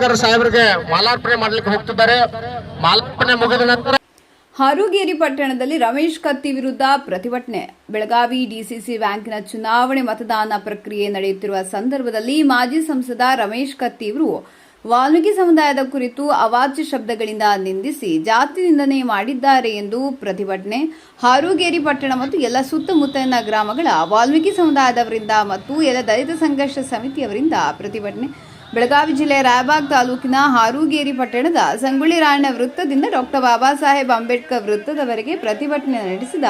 ಅಂಬೇಡ್ಕರ್ ಸಾಹೇಬರಿಗೆ ಮಾಲಾರ್ಪಣೆ ಮಾಡಲಿಕ್ಕೆ ಹೋಗ್ತಿದ್ದಾರೆ. ಮಾಲಾರ್ಪಣೆ ಮುಗಿದ ನಂತರ ಹಾರೂಗೇರಿ ಪಟ್ಟಣದಲ್ಲಿ ರಮೇಶ್ ಕತ್ತಿ ವಿರುದ್ಧ ಪ್ರತಿಭಟನೆ. ಬೆಳಗಾವಿ ಡಿಸಿಸಿ ಬ್ಯಾಂಕ್ನ ಚುನಾವಣೆ ಮತದಾನ ಪ್ರಕ್ರಿಯೆ ನಡೆಯುತ್ತಿರುವ ಸಂದರ್ಭದಲ್ಲಿ ಮಾಜಿ ಸಂಸದ ರಮೇಶ್ ಕತ್ತಿ ಇವರು ವಾಲ್ಮೀಕಿ ಸಮುದಾಯದ ಕುರಿತು ಅವಾಚ್ಯ ಶಬ್ದಗಳಿಂದ ನಿಂದಿಸಿ ಜಾತಿ ನಿಂದನೆ ಮಾಡಿದ್ದಾರೆ ಎಂದು ಪ್ರತಿಭಟನೆ. ಹಾರೂಗೇರಿ ಪಟ್ಟಣ ಮತ್ತು ಎಲ್ಲ ಸುತ್ತಮುತ್ತಲಿನ ಗ್ರಾಮಗಳ ವಾಲ್ಮೀಕಿ ಸಮುದಾಯದವರಿಂದ ಮತ್ತು ಎಲ್ಲ ದಲಿತ ಸಂಘರ್ಷ ಸಮಿತಿಯವರಿಂದ ಪ್ರತಿಭಟನೆ. ಬೆಳಗಾವಿ ಜಿಲ್ಲೆ ರಾಯಬಾಗ್ ತಾಲೂಕಿನ ಹಾರೂಗೇರಿ ಪಟ್ಟಣದ ಸಂಗೊಳ್ಳಿ ರಾಯಣ್ಣ ವೃತ್ತದಿಂದ ಡಾಕ್ಟರ್ ಬಾಬಾ ಸಾಹೇಬ್ ಅಂಬೇಡ್ಕರ್ ವೃತ್ತದವರೆಗೆ ಪ್ರತಿಭಟನೆ ನಡೆಸಿದ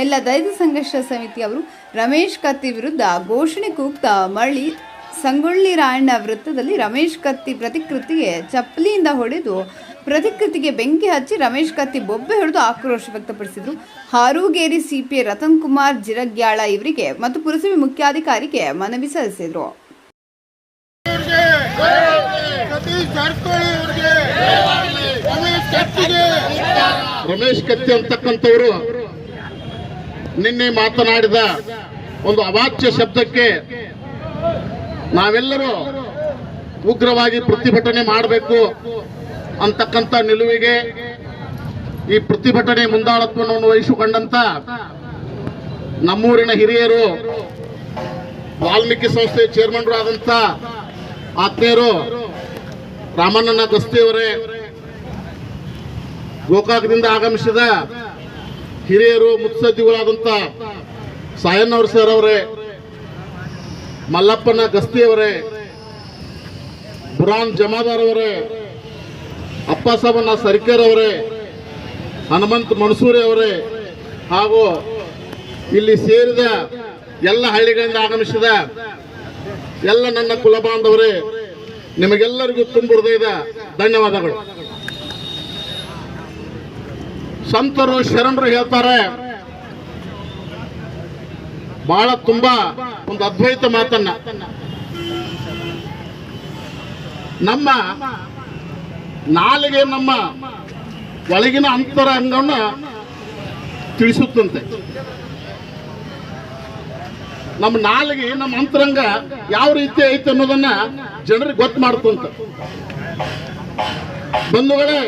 ಎಲ್ಲ ದಲಿತ ಸಂಘರ್ಷ ಸಮಿತಿಯವರು ರಮೇಶ್ ಕತ್ತಿ ವಿರುದ್ಧ ಘೋಷಣೆ ಕೂಗ್ತ ಮರಳಿ ಸಂಗೊಳ್ಳಿ ರಾಯಣ್ಣ ವೃತ್ತದಲ್ಲಿ ರಮೇಶ್ ಕತ್ತಿ ಪ್ರತಿಕೃತಿಗೆ ಚಪ್ಪಲಿಯಿಂದ ಹೊಡೆದು ಪ್ರತಿಕೃತಿಗೆ ಬೆಂಕಿ ಹಚ್ಚಿ ರಮೇಶ್ ಕತ್ತಿ ಬೊಬ್ಬೆ ಹಿಡಿದು ಆಕ್ರೋಶ ವ್ಯಕ್ತಪಡಿಸಿದರು. ಹಾರೂಗೇರಿ ಸಿಪಿ ರತನ್ ಕುಮಾರ್ ಜಿರಗ್ಯಾಳ ಇವರಿಗೆ ಮತ್ತು ಪುರಸಭೆ ಮುಖ್ಯಾಧಿಕಾರಿಗೆ ಮನವಿ ಸಲ್ಲಿಸಿದರು. ರಮೇಶ್ ಕತ್ತಿ ಅಂತಕ್ಕಂಥವರು ನಿನ್ನೆ ಮಾತನಾಡಿದ ಒಂದು ಅವಾಚ್ಯ ಶಬ್ದಕ್ಕೆ ನಾವೆಲ್ಲರೂ ಉಗ್ರವಾಗಿ ಪ್ರತಿಭಟನೆ ಮಾಡಬೇಕು ಅಂತಕ್ಕಂಥ ನಿಲುವಿಗೆ ಈ ಪ್ರತಿಭಟನೆ ಮುಂದಾಳತ್ವವನ್ನು ವಹಿಸಿಕೊಂಡಂತ ನಮ್ಮೂರಿನ ಹಿರಿಯರು ವಾಲ್ಮೀಕಿ ಸಂಸ್ಥೆ ಚೇರ್ಮನ್ರು ಆದಂತ ಆತ್ಮೀಯರು ರಾಮಣ್ಣನ ಗಸ್ತಿಯವರೇ ಗೋಕಾಕದಿಂದ ಆಗಮಿಸಿದ ಹಿರಿಯರು, ಮುತ್ಸದ್ದಿಗಳಾದಂಥ ಸಾಯಣ್ಣವ್ರ ಸರ್ ಅವರೇ, ಮಲ್ಲಪ್ಪನ ಗಸ್ತಿಯವರೇ ಬುರಾನ್ ಜಮಾದಾರ್ ಅವರೇ ಅಪ್ಪಸಾಬಣ್ಣ ಸರ್ಕೇರ್ ಅವರೇ, ಹನುಮಂತ್ ಮನ್ಸೂರಿ ಅವರೇ, ಹಾಗೂ ಇಲ್ಲಿ ಸೇರಿದ ಎಲ್ಲ ಹಳ್ಳಿಗಳಿಂದ ಆಗಮಿಸಿದ ಎಲ್ಲ ನನ್ನ ಕುಲ ಬಾಂಧವರೇ, ನಿಮಗೆಲ್ಲರಿಗೂ ತುಂಬ ಹೃದಯದ ಧನ್ಯವಾದಗಳು. ಸಂತರು ಶರಣರು ಹೇಳ್ತಾರೆ ಬಹಳ ತುಂಬಾ ಒಂದು ಅದ್ವೈತ ಮಾತನ್ನ. ನಮ್ಮ ನಾಲಿಗೆ ನಮ್ಮ ಒಳಗಿನ ಅಂತರ ಅಂಗವನ್ನ ತಿಳಿಸುತ್ತಂತೆ. ನಮ್ಮ ನಾಲಿಗೆ, ನಮ್ಮ ಅಂತರಂಗ ಯಾವ ರೀತಿ ಐತೆ ಅನ್ನೋದನ್ನ ಜನರಿಗೆ ಗೊತ್ತು ಮಾಡ್ತಂತ ಬಂಧುಗಳೇ,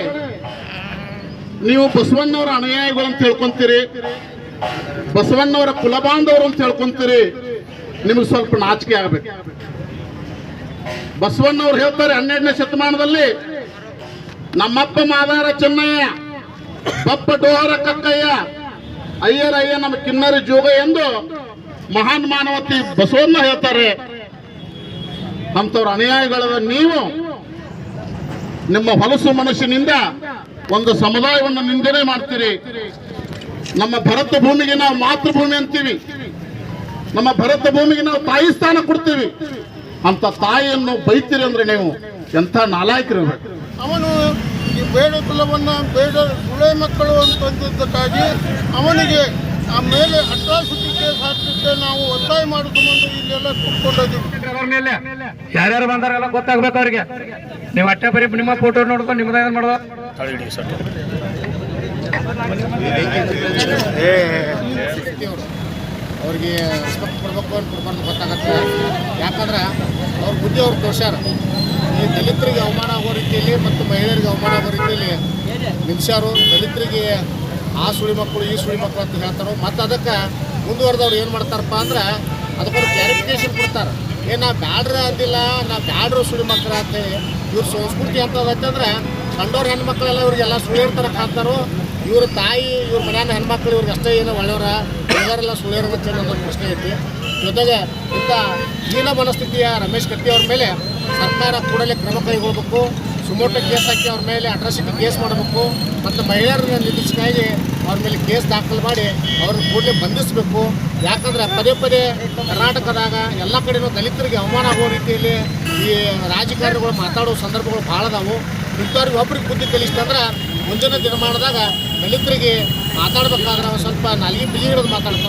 ನೀವು ಬಸವಣ್ಣವರ ಅನುಯಾಯಿಗಳು ಅಂತ ಹೇಳ್ಕೊಂತೀರಿ, ಬಸವಣ್ಣವರ ಕುಲಬಾಂಧವರು ಅಂತ ಹೇಳ್ಕೊಂತೀರಿ, ನಿಮಗೆ ಸ್ವಲ್ಪ ನಾಚಿಕೆ ಆಗ್ಬೇಕು. ಬಸವಣ್ಣವ್ರು ಹೇಳ್ತಾರೆ, ಹನ್ನೆರಡನೇ ಶತಮಾನದಲ್ಲಿ, ನಮ್ಮಪ್ಪ ಮಾದಾರ ಚೆನ್ನಯ್ಯ, ಬಪ್ಪ ಡೋಹರ ಕಕ್ಕಯ್ಯ ಅಯ್ಯರ ಅಯ್ಯ ನಮ್ಮ ಕಿನ್ನರಿ ಜೋಗ ಎಂದು ಮಹಾನ್ ಮಾನವತಿ ಬಸವಣ್ಣ ಹೇಳ್ತಾರೆ ಅಂತವ್ರ ಅನುಯಾಯಿಗಳದ ನೀವು ನಿಮ್ಮ ಹೊಲಸು ಮನಸ್ಸಿನಿಂದ ಒಂದು ಸಮುದಾಯವನ್ನು ನಿಂದನೆ ಮಾಡ್ತೀರಿ. ನಮ್ಮ ಭರತ ಭೂಮಿಗೆ ನಾವು ಮಾತೃಭೂಮಿ ಅಂತೀವಿ. ನಮ್ಮ ಭರತ ಭೂಮಿಗೆ ನಾವು ತಾಯಿ ಸ್ಥಾನ ಕೊಡ್ತೀವಿ. ಅಂತ ತಾಯಿಯನ್ನು ಬೈತೀರಿ ಅಂದ್ರೆ ನೀವು ಎಂಥ ನಾಲಾಯಕರು ಅವನು ಈ ಬೇಡ ಕುಲವನ್ನ, ಬೇಡ ಸುಳೆ ಮಕ್ಕಳು ಅಂತಂದದ್ದಕ್ಕಾಗಿ ಅವನಿಗೆ ಆ ಮೇಲೆ ಅಟ್ರಾಸಿಟಿ ಕೇಸ್ ಹಾಕಲಿಕ್ಕೆ ನಾವು ಒತ್ತಾಯ ಸಂಬಂಧ ಇಲ್ಲೆಲ್ಲ ಕೂತ್ಕೊಂಡಿದ್ದೀವಿ ಅವ್ರ ಮೇಲೆ. ಯಾರ್ಯಾರು ಬಂದಾರಲ್ಲ ಗೊತ್ತಾಗ್ಬೇಕು ಅವ್ರಿಗೆ. ನೀವು ಅಟ್ಟೆ ಬರೀ ನಿಮ್ಮ ಫೋಟೋ ನೋಡ್ಕೊಂಡು ನಿಮ್ದ ಏನ್ ಮಾಡೋದು? ಅವ್ರಿಗೆ ರೆಸ್ಪೆಕ್ಟ್ ಕೊಡ್ಬೇಕು ಅಂತ ಕೊಡ್ಬಾರ್ದು ಗೊತ್ತಾಗತ್ತೆ. ಯಾಕಂದ್ರೆ ಅವ್ರ ಬುದ್ಧಿ ಅವ್ರು ತೋರ್ಸ್ಯಾರ ಈ ದಲಿತರಿಗೆ ಅವಮಾನ ಆಗೋ ರೀತಿಯಲ್ಲಿ ಮತ್ತು ಮಹಿಳೆಯರಿಗೆ ಅವಮಾನ ಆಗೋ ರೀತಿಯಲ್ಲಿ ನಿಲ್ಸ್ಯಾರು ದಲಿತರಿಗೆ ಆ ಸುಳಿ ಮಕ್ಕಳು, ಈ ಸುಳಿ ಮಕ್ಕಳು ಅಂತ ಹೇಳ್ತಾರೆ, ಮತ್ತು ಅದಕ್ಕೆ ಮುಂದುವರೆದವ್ರು ಏನು ಮಾಡ್ತಾರಪ್ಪ ಅಂದ್ರೆ ಅದಕ್ಕೊಂದು ಕ್ಲಾರಿಫಿಕೇಶನ್ ಕೊಡ್ತಾರೆ. ಏ ನಾ ಬ್ಯಾಡ್ರ ಅಂದಿಲ್ಲ ನಾ ಬ್ಯಾಡ್ರು ಸುಳಿ ಮಕ್ಕಳು ಅಂತೇಳಿ ಇವ್ರ ಸಂಸ್ಕೃತಿ ಅಂತ ಅಂದ್ರೆ ಕಂಡೋರ್ ಹೆಣ್ಮಕ್ಳೆಲ್ಲ ಇವ್ರಿಗೆಲ್ಲ ಸುಳಿಯರ್ ಹಾಕ್ತಾರೋ ಇವ್ರ ತಾಯಿ, ಇವ್ರ ಮನೆಯ ಹೆಣ್ಮಕ್ಳು ಇವ್ರಿಗೆ ಅಷ್ಟೇ ಏನೋ ಒಳ್ಳೆಯವರ ಎಲ್ಲರೆಲ್ಲ ಸುಳಿಯರ ಅನ್ನೋದು ಪ್ರಶ್ನೆ ಐತಿ. ಜೊತೆಗೆ ಇಂಥ ಹೀನ ಮನಸ್ಥಿತಿಯ ರಮೇಶ್ ಕಟ್ಟಿ ಅವ್ರ ಮೇಲೆ ಸರ್ಕಾರ ಕೂಡಲೇ ಕ್ರಮ ಕೈಗೊಳ್ಬೇಕು. ಸುಮೋಟೋ ಕೇಸ್ ಹಾಕಿ ಅವ್ರ ಮೇಲೆ ಅಟ್ರಾಸಿಟಿ ಕೇಸ್ ಮಾಡಬೇಕು ಮತ್ತು ಮಹಿಳೆಯರನ್ನ ನಿಲ್ಲಿಸಿಗಾಗಿ ಅವ್ರ ಮೇಲೆ ಕೇಸ್ ದಾಖಲು ಮಾಡಿ ಅವ್ರನ್ನ ಕೂಡಲೇ ಬಂಧಿಸಬೇಕು. ಯಾಕಂದ್ರೆ ಪದೇ ಪದೇ ಕರ್ನಾಟಕದಾಗ ಎಲ್ಲ ಕಡೆಯೂ ದಲಿತರಿಗೆ ಅವಮಾನ ಆಗೋ ರೀತಿಯಲ್ಲಿ ಈ ರಾಜಕಾರಣಿಗಳು ಮಾತಾಡೋ ಸಂದರ್ಭಗಳು ಭಾಳ ಅದಾವು. ಇಂಥವ್ರಿಗೆ ಒಬ್ರಿಗೆ ಬುದ್ಧಿ ಕಲಿಸ್ತಂದ್ರೆ ಮುಂಜಾನೆ ದಿನಮಾನದಾಗ ದಲಿತರಿಗೆ ಮಾತಾಡ್ಬೇಕಾದ್ರೆ ಸ್ವಲ್ಪ ನಾಲ್ಗೆ ಬಿಗಿ ಹಿಡಿದು ಮಾತಾಡ್ತಾರೆ.